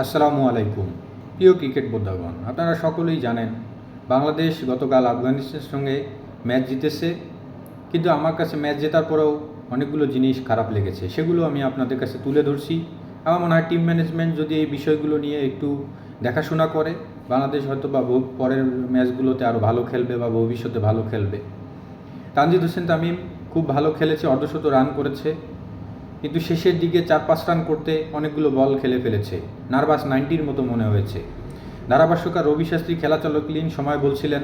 আসসালামু আলাইকুম। প্রিয় ক্রিকেট বোদ্ধাগণ, আপনারা সকলেই জানেন, বাংলাদেশ গতকাল আফগানিস্তানের সঙ্গে ম্যাচ জিতেছে। কিন্তু আমার কাছে ম্যাচ জেতার পরেও অনেকগুলো জিনিস খারাপ লেগেছে, সেগুলো আমি আপনাদের কাছে তুলে ধরছি। আমার মনে হয় টিম ম্যানেজমেন্ট যদি এই বিষয়গুলো নিয়ে একটু দেখাশোনা করে, বাংলাদেশ হয়তো বা পরের ম্যাচগুলোতে আরও ভালো খেলবে বা ভবিষ্যতে ভালো খেলবে। তানজিদ হোসেন তামিম খুব ভালো খেলেছে, অর্ধশত রান করেছে। কিন্তু শেষের দিকে চার পাঁচ রান করতে অনেকগুলো বল খেলে ফেলেছে। নার্ভাস নাইনটির মতো মনে হয়েছে। ধারাভাষ্যকার রবি শাস্ত্রী খেলা চলাকালীন সময় বলছিলেন,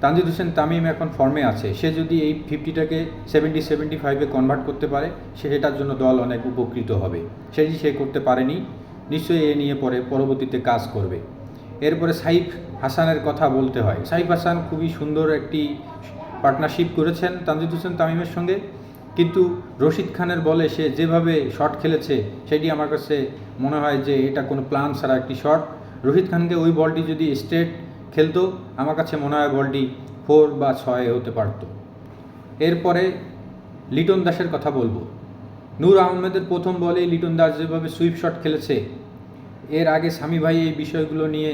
তানজিদ হোসেন তামিম এখন ফর্মে আছে। সে যদি এই ফিফটিটাকে সেভেন্টি সেভেন্টি ফাইভে কনভার্ট করতে পারে, সে সেটার জন্য দল অনেক উপকৃত হবে। সেটি সে করতে পারেনি। নিশ্চয়ই এ নিয়ে পরে পরবর্তীতে কাজ করবে। এরপরে সাইফ হাসানের কথা বলতে হয়। সাইফ হাসান খুবই সুন্দর একটি পার্টনারশিপ করেছেন তানজিদ হোসেন তামিমের সঙ্গে। কিন্তু রশিদ খানের বলে সে যেভাবে শট খেলেছে, সেটি আমার কাছে মনে হয় যে এটা কোনো প্ল্যান ছাড়া একটি শট রশিদ খানকে ওই বলটি যদি স্ট্রেট খেলতো, আমার কাছে মনে হয় বলটি ফোর বা ছয় হতে পারত। এরপরে লিটন দাসের কথা বলব। নূর আহমেদের প্রথম বলেই লিটন দাস যেভাবে সুইপ শট খেলেছে, এর আগে স্বামী ভাই এই বিষয়গুলো নিয়ে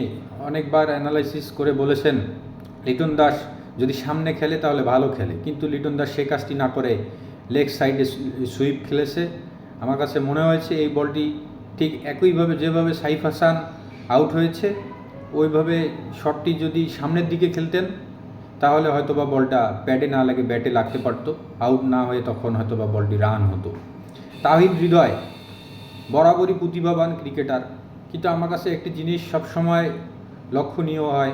অনেকবার অ্যানালাইসিস করে বলেছেন, লিটন দাস যদি সামনে খেলে তাহলে ভালো খেলে। কিন্তু লিটন দাস সে কাজটি না করে লেগ সাইডে সুইপ খেলেছে। আমার কাছে মনে হয়েছে এই বলটি ঠিক একইভাবে যেভাবে সাইফ হাসান আউট হয়েছে, ওইভাবে শটটি যদি সামনের দিকে খেলতেন, তাহলে হয়তো বা বলটা প্যাডে না লাগে ব্যাটে লাগতে পারতো। আউট না হয়ে তখন হয়তো বা বলটি রান হতো। তাহিদ হৃদয়, বরাবরই প্রতিভাবান ক্রিকেটার কিন্তু আমার কাছে একটি জিনিস সবসময় লক্ষণীয় হয়,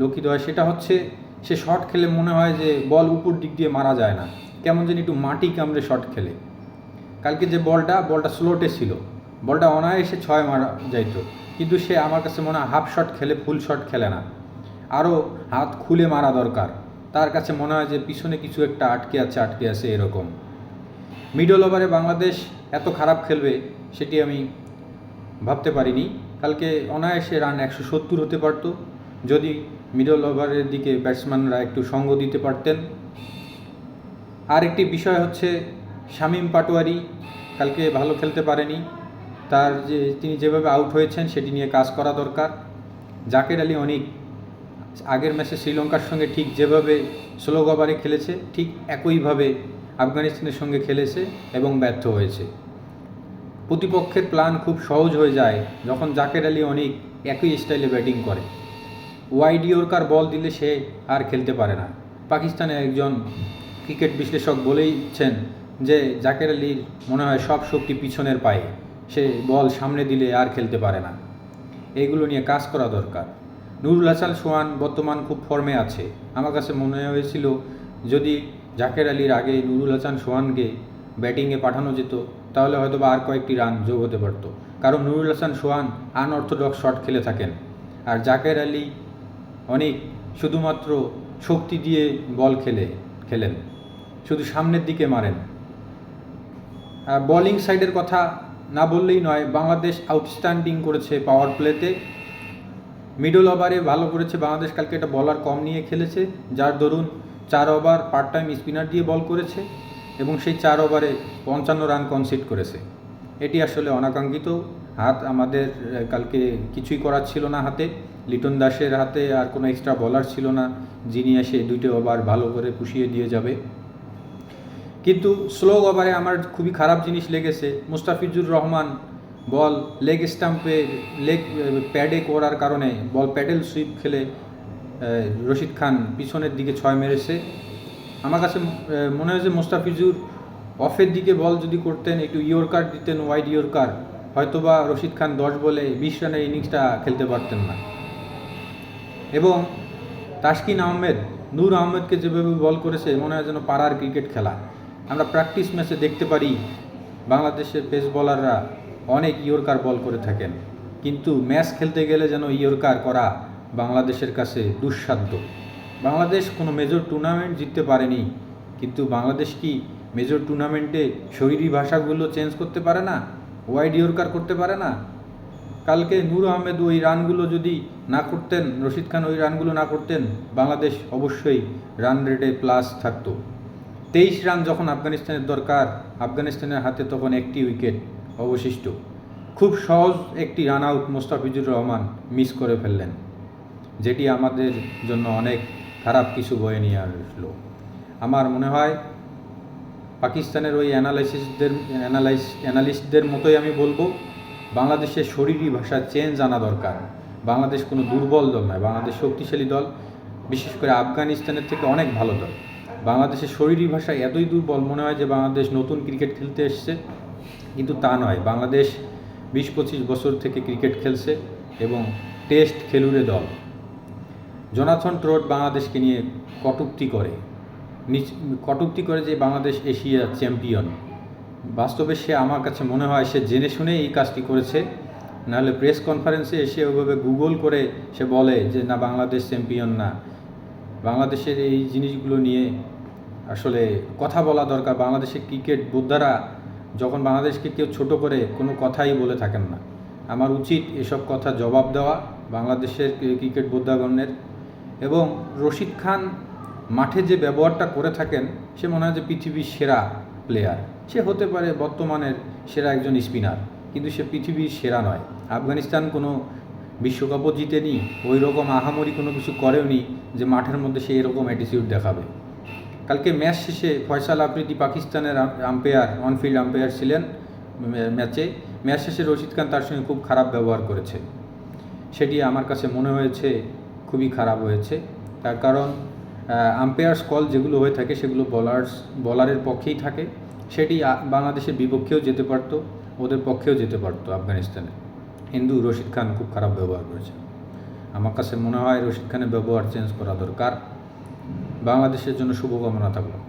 লক্ষিত হয়, সেটা হচ্ছে সে শট খেলে মনে হয় যে বল উপর দিক দিয়ে মারা যায় না। কেমন যেন একটু মাটি কামড়ে শট খেলে। কালকে যে বলটা বলটা স্লোটে ছিল। বলটা অনায়াসে ছয় মারা যাইত। কিন্তু সে আমার কাছে মনে হয় হাফ শট খেলে ফুল শট খেলে না। আরও হাত খুলে মারা দরকার। তার কাছে মনে হয় যে পিছনে কিছু একটা আটকে আছে আটকে আছে এরকম। মিডল ওভারে বাংলাদেশ এত খারাপ খেলবে, সেটি আমি ভাবতে পারিনি। কালকে অনায়াসে রান একশো সত্তর হতে পারত। যদি মিডল ওভারের দিকে ব্যাটসম্যানরা একটু সঙ্গ দিতে পারতেন আর একটি বিষয় হচ্ছে শামীম পাটোয়ারি কালকে ভালো খেলতে পারেনি। তার যে তিনি যেভাবে আউট হয়েছেন সেটি নিয়ে কাজ করা দরকার। জাকের আলী অনেক আগের ম্যাচে শ্রীলঙ্কার সঙ্গে ঠিক যেভাবে স্লো ওভারে খেলেছে, ঠিক একইভাবে আফগানিস্তানের সঙ্গে খেলেছে এবং ব্যর্থ হয়েছে। প্রতিপক্ষের প্ল্যান খুব সহজ হয়ে যায় যখন জাকের আলী অনেক একই স্টাইলে ব্যাটিং করে। ওয়াইড বল দিলে সে আর খেলতে পারে না। পাকিস্তানের একজন ক্রিকেট বিশ্লেষক বলেইছেন যে জাকের আলীর মনে হয় সব শক্তি পিছনের পায়ে। সে বল সামনে দিলে আর খেলতে পারে না। এইগুলো নিয়ে কাজ করা দরকার। নুরুল হাসান সোহান বর্তমান খুব ফর্মে আছে। আমার কাছে মনে হয়েছিল যদি জাকের আলীর আগে নুরুল হাসান সোহানকে ব্যাটিংয়ে পাঠানো যেত, তাহলে হয়তো বা আর কয়েকটি রান যোগ হতে পারতো। কারণ নুরুল হাসান সোহান আনঅর্থোডক্স শট খেলে থাকেন। আর জাকের আলী অনেক শুধুমাত্র শক্তি দিয়ে বল খেলে। খেলেন। শুধু সামনের দিকে মারেন। বলিং সাইডের কথা না বললেই নয়, বাংলাদেশ আউটস্ট্যান্ডিং করেছে পাওয়ার প্লেতে মিডল ওভারে ভালো করেছে। বাংলাদেশ কালকে একটা বলার কম নিয়ে খেলেছে, যার দরুন চার ওভার পার্ট টাইম স্পিনার দিয়ে বল করেছে এবং সেই চার ওভারে পঞ্চান্ন রান কনসিড করেছে। এটি আসলে অনাকাঙ্ক্ষিত। হাত আমাদের কালকে কিছুই করার ছিল না হাতে। লিটন দাসের হাতে আর কোনো এক্সট্রা বলার ছিল না, যিনি এসে দুইটি ওভার ভালো করে পুষিয়ে দিয়ে যাবে। কিন্তু স্লো ওভারে আমার খুবই খারাপ জিনিস লেগেছে। মুস্তাফিজুর রহমান বল লেগ স্টাম্পে লেগ প্যাডে করার কারণে বল প্যাডেল সুইপ খেলে রশিদ খান পিছনের দিকে ছয় মেরেছে। আমার কাছে মনে হয়েছে মুস্তাফিজুর অফের দিকে বল যদি করতেন, একটু ইয়র্কার দিতেন ওয়াইড ইয়র্কার হয়তোবা রশিদ খান দশ বলে বিশ রানের ইনিংসটা খেলতে পারতেন না। এবং তাসকিন আহমেদ, নূর আহমেদকে যেভাবে বল করেছে, মনে হয় যেন পাড়ার ক্রিকেট খেলা। আমরা প্র্যাকটিস ম্যাচে দেখতে পারি, বাংলাদেশের পেস বলাররা অনেক ইয়র্কার বল করে থাকেন। কিন্তু ম্যাচ খেলতে গেলে যেন ইয়র্কার করা বাংলাদেশের কাছে দুঃসাধ্য। বাংলাদেশ কোনো মেজর টুর্নামেন্ট জিততে পারেনি, কিন্তু বাংলাদেশ কি মেজর টুর্নামেন্টে শরীরী ভাষাগুলো চেঞ্জ করতে পারে না ওয়াইড ইয়র্কার করতে পারে না। কালকে নূর আহমেদ ওই রানগুলো যদি না করতেন, রশিদ খান ওই রানগুলো না করতেন, বাংলাদেশ অবশ্যই রান রেটে প্লাস থাকতো। তেইশ রান যখন আফগানিস্তানের দরকার, আফগানিস্তানের হাতে তখন একটি উইকেট অবশিষ্ট। খুব সহজ একটি run out Mustafizur Rahman miss করে ফেললেন, যেটি আমাদের জন্য অনেক খারাপ কিছু বয়ে নিয়ে আসলো। আমার মনে হয় পাকিস্তানের ওই অ্যানালাইসিসদের অ্যানালাইস অ্যানালিস্টদের মতোই আমি বলব, বাংলাদেশের শরীরী ভাষা চেঞ্জ আনা দরকার। বাংলাদেশ কোনো দুর্বল দল নয়, বাংলাদেশ শক্তিশালী দল, বিশেষ করে আফগানিস্তানের থেকে অনেক ভালো দল। বাংলাদেশের শরীরী ভাষা এতই দুর্বল, মনে হয় যে বাংলাদেশ নতুন ক্রিকেট খেলতে এসছে। কিন্তু তা নয়, বাংলাদেশ বিশ পঁচিশ বছর থেকে ক্রিকেট খেলছে এবং টেস্ট খেলুড়ে দল। জোনাথন ট্রোট বাংলাদেশকে নিয়ে কটূক্তি করে। নিচ- কটূক্তি করে যে বাংলাদেশ এশিয়া চ্যাম্পিয়ন। বাস্তবে সে আমার কাছে মনে হয় সে জেনে শুনে এই কাজটি করেছে। নাহলে প্রেস কনফারেন্সে এসে ওইভাবে গুগল করে সে বলে যে, না, বাংলাদেশ চ্যাম্পিয়ন না। বাংলাদেশের এই জিনিসগুলো নিয়ে আসলে কথা বলা দরকার। বাংলাদেশের ক্রিকেট বোদ্ধারা যখন বাংলাদেশকে কেউ ছোট করে কোনো কথাই বলে থাকেন না। আমার উচিত এসব কথা জবাব দেওয়া বাংলাদেশের ক্রিকেট বোদ্ধাগণের। এবং রশিদ খান মাঠে যে ব্যবহারটা করে থাকেন, সে মনে হয় যে পৃথিবীর সেরা প্লেয়ার সে হতে পারে বর্তমানের সেরা একজন স্পিনার কিন্তু সে পৃথিবীর সেরা নয়। আফগানিস্তান কোনো বিশ্বকাপও জিতেনি ওই রকম আহামরি কোনো কিছু করেওনি যে মাঠের মধ্যে সে এরকম অ্যাটিটিউড দেখাবে। কালকে ম্যাচ শেষে ফয়সাল আফ্রিদি পাকিস্তানের আম্পায়ার অনফিল্ড আম্পায়ার ছিলেন ম্যাচে। ম্যাচ শেষে রশিদ খান তার সঙ্গে খুব খারাপ ব্যবহার করেছে। সেটি আমার কাছে মনে হয়েছে খুবই খারাপ হয়েছে। তার কারণ আম্পায়ার্স কল যেগুলো হয়ে থাকে, সেগুলো বলার্স বলারের পক্ষেই থাকে। সেটি বাংলাদেশের বিপক্ষেও যেতে পারতো, ওদের পক্ষেও যেতে পারতো আফগানিস্তানে। কিন্তু রশিদ খান খুব খারাপ ব্যবহার করেছে। আমার কাছে মনে হয় রশিদ খানের ব্যবহার চেঞ্জ করা দরকার। বাংলাদেশের জন্য শুভকামনা থাকল।